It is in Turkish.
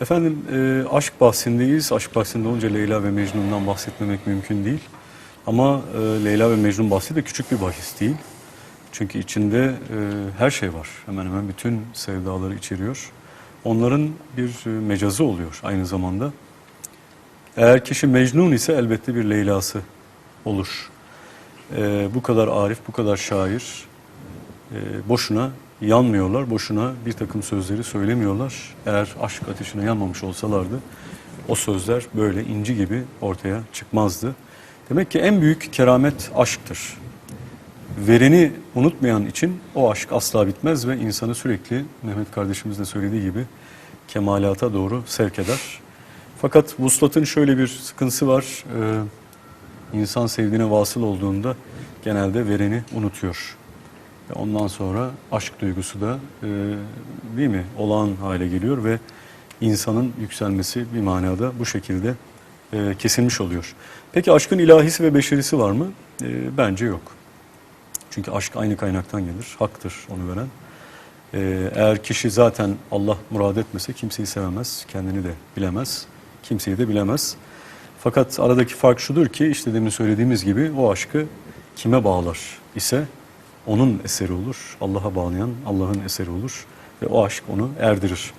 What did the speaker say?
Efendim e, aşk bahsindeyiz. Aşk bahsinde olunca Leyla ve Mecnun'dan bahsetmemek mümkün değil. Ama e, Leyla ve Mecnun bahsi de küçük bir bahis değil. Çünkü içinde e, her şey var. Hemen hemen bütün sevdaları içeriyor. Onların bir e, mecazı oluyor aynı zamanda. Eğer kişi Mecnun ise elbette bir Leyla'sı olur. E, bu kadar arif, bu kadar şair e, boşuna yanmıyorlar, boşuna bir takım sözleri söylemiyorlar. Eğer aşk ateşine yanmamış olsalardı o sözler böyle inci gibi ortaya çıkmazdı. Demek ki en büyük keramet aşktır. Vereni unutmayan için o aşk asla bitmez ve insanı sürekli Mehmet kardeşimiz de söylediği gibi kemalata doğru sevk eder. Fakat vuslatın şöyle bir sıkıntısı var. Ee, insan sevdiğine vasıl olduğunda genelde vereni unutuyor. Ondan sonra aşk duygusu da e, değil mi olağan hale geliyor ve insanın yükselmesi bir manada bu şekilde e, kesilmiş oluyor. Peki aşkın ilahisi ve beşerisi var mı? E, bence yok. Çünkü aşk aynı kaynaktan gelir, haktır onu veren. E, eğer kişi zaten Allah murad etmese kimseyi sevemez, kendini de bilemez, kimseyi de bilemez. Fakat aradaki fark şudur ki işte demin söylediğimiz gibi o aşkı kime bağlar ise onun eseri olur. Allah'a bağlayan Allah'ın eseri olur ve o aşk onu erdirir.